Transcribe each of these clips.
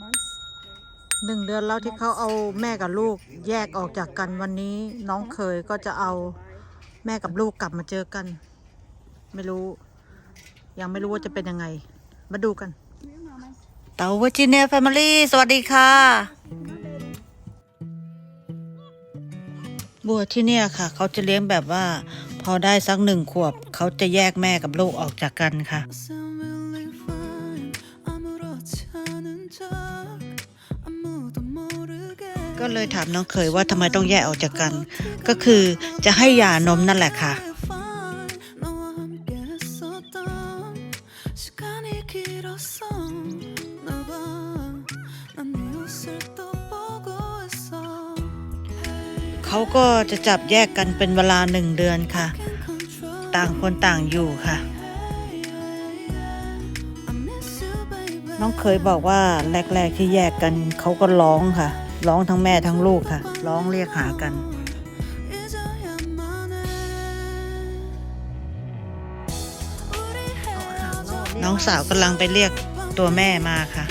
months. หนึ่งเดือนแล้วที่เขาเอาแม่กับลูกแยกออกจากกันวันนี้น้องเคยก็จะเอาแม่กับลูกกลับมาเจอกัน ไม่รู้ ยังไม่รู้ว่าจะเป็นยังไง มาดูกัน เต๋าวอร์จิเนียแฟมิลี่สวัสดีค่ะ บัวที่เนี่ยค่ะ เขาจะเลี้ยงแบบว่า พอได้สักหนึ่งขวบ เขาจะแยกแม่กับลูกออกจากกันค่ะ ก็เลยถามน้องเคยว่าทำไมต้องแยกออกจากกัน ก็คือจะให้ยานมนั่นแหละค่ะเขาก็จะจับแยกกันเป็นเวลาหนึ่งเดือนค่ะ ต่างคนต่างอยู่ค่ะ น้องเคยบอกว่าแรกๆที่แยกกันเขาก็ร้องค่ะ ร้องทั้งแม่ทั้งลูกค่ะ ร้องเรียกหากัน น้องสาวกำลังไปเรียกตัวแม่มาค่ะ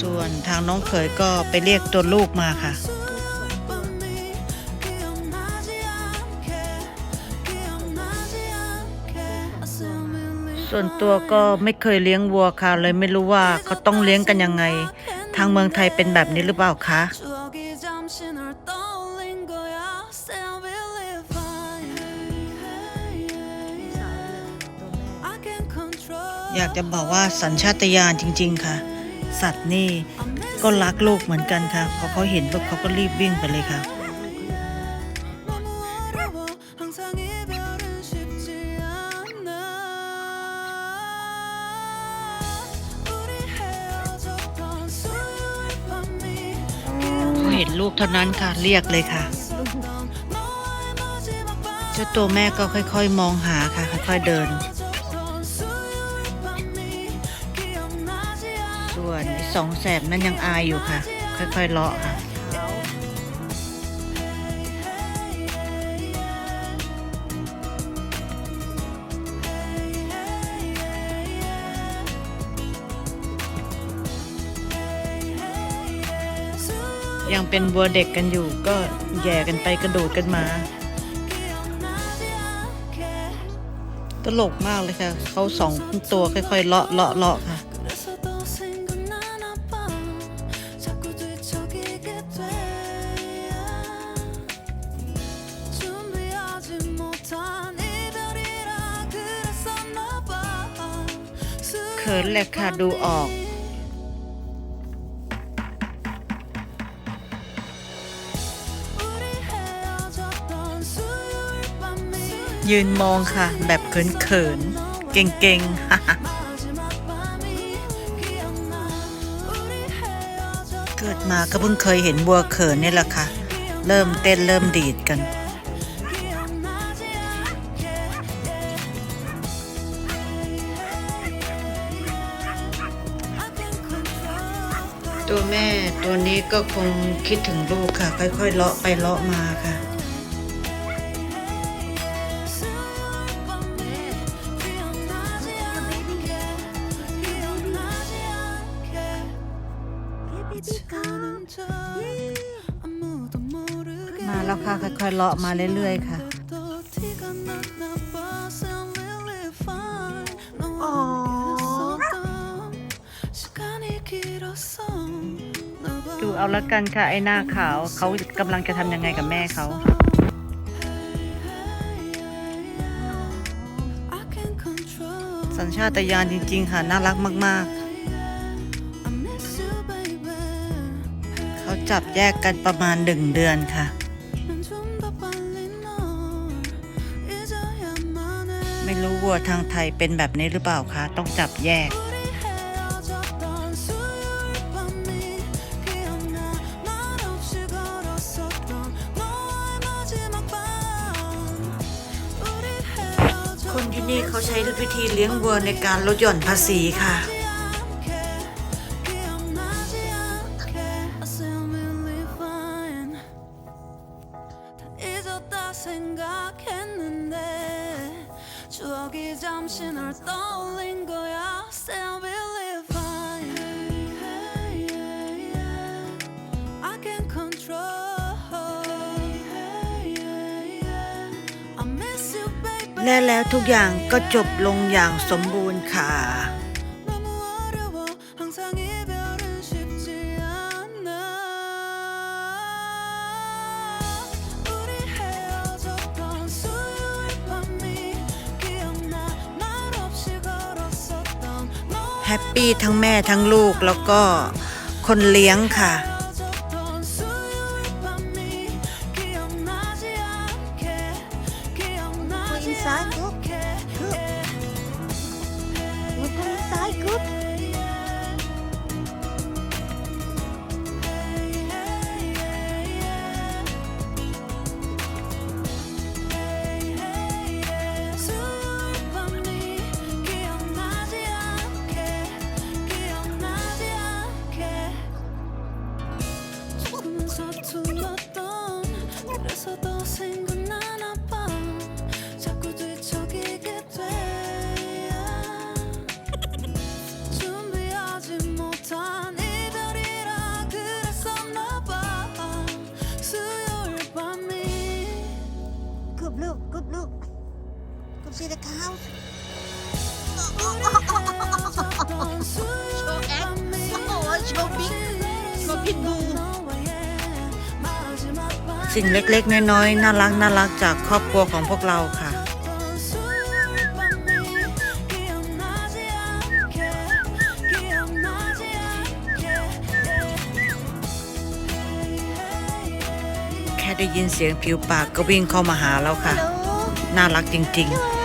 ส่วนทางน้องเขยก็ไปเรียกตัวลูกมาค่ะ ส่วนตัวก็ไม่เคยเลี้ยงวัวค่ะ เลยไม่รู้ว่าเขาต้องเลี้ยงกันยังไง ทางเมืองไทยเป็นแบบนี้หรือเปล่าคะอยากจะบอกว่าสัญชาตญาณจริง ๆ ค่ะ สัตว์นี่ก็รักลูกเหมือนกันค่ะพอเขาเห็นลูกเขาก็รีบวิ่งไปเลยค่ะ ลูกเท่านั้นค่ะเรียกเลยค่ะ เจ้าตัวแม่ก็ค่อยๆ มองหาค่ะ ค่อยๆเดิน ส่วนสองแสบนั้นยังอายอยู่ค่ะ ค่อยๆเลาะค่ะ ยังเป็นบัวเด็กกันอยู่ก็แย่กันไปกระโดดกันมา ตลกมากเลยค่ะเขาสองตัวค่อยๆเลาะเลาะเลาะค่ะเขินเละค่ะดูออก ยืนมองค่ะ แบบเขินๆ เก่งๆเกิดมาก็เพิ่งเคยเห็นวัวเขินนี่แหละค่ะ เริ่มเต้นเริ่มดีดกัน ตัวแม่ตัวนี้ก็คงคิดถึงลูกค่ะ ค่อยๆเลาะไปเลาะมาค่ะ มาแล้วค่ะ ค่อยๆเลาะมาเรื่อยๆค่ะดูเอาละกันค่ะ ไอ้หน้าขาวเขากำลังจะทำยังไงกับแม่เขาสัญชาตญาณจริง ๆ ค่ะ น่ารักมาก ๆ จับแยกกันประมาณหนึ่งเดือนค่ะ ไม่รู้วัวทางไทยเป็นแบบนี้หรือเปล่าคะต้องจับแยกคนที่นี่เขาใช้วิธีเลี้ยงวัวในการลดหย่อนภาษีค่ะ 생각했는데 추억이 추억이 잠시 널 떠올린 거야 Still believe fine hey, hey, yeah. I can control hey, hey, yeah. I miss you baby และแล้วทุกอย่างก็จบลงอย่างสมบูรณ์ค่ะ แฮปปี้ทั้งแม่ทั้งลูกแล้วก็คนเลี้ยงค่ะ Go inside, go. Go. Go inside, go. สิ่งเล็กๆ น้อยๆ น่ารักน่ารักจากครอบครัวของพวกเราค่ะ แค่ได้ยินเสียงผิวปากก็วิ่งเข้ามาหาแล้วค่ะ น่ารักจริง ๆ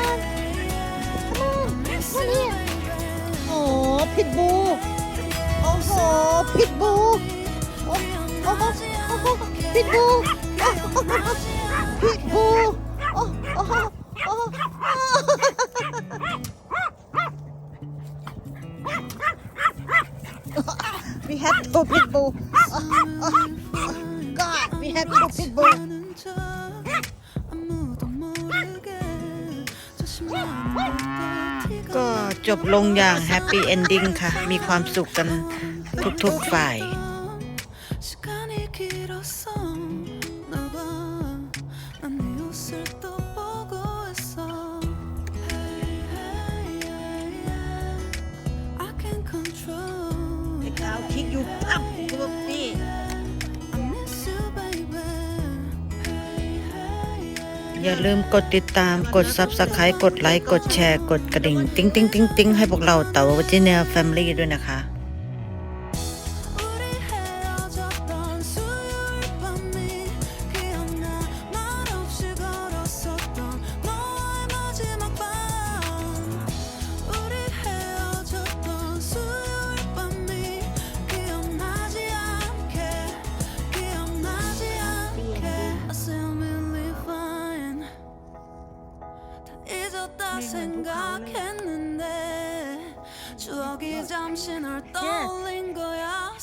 พิทบูพิทบูโอ้โอ้โอ้มีแฮปปี้พิทบู God มีแฮปปี้พิทบู ก็จบลงอย่างแฮปปี้เอนดิ้งค่ะ มีความสุขกันทุกๆฝ่าย 길었어 너봐 난네 옷을 또 보고 있어 Hey, hey, yeah, yeah. I can control ข่าวคิกอยู่ปั๊บปุ๊บนี่ I miss you baby Hey, hey, yeah. อย่าลืมกดติดตามกด Subscribe กดไลค์กดแชร์ กดกระดิ่ง ติ๊งติ๊งติ๊งติ๊งให้พวกเราเต๋าวัจิเนียแฟมิลี่ด้วยนะคะ 다 생각했는데 추억이 잠시 널 떠올린 거야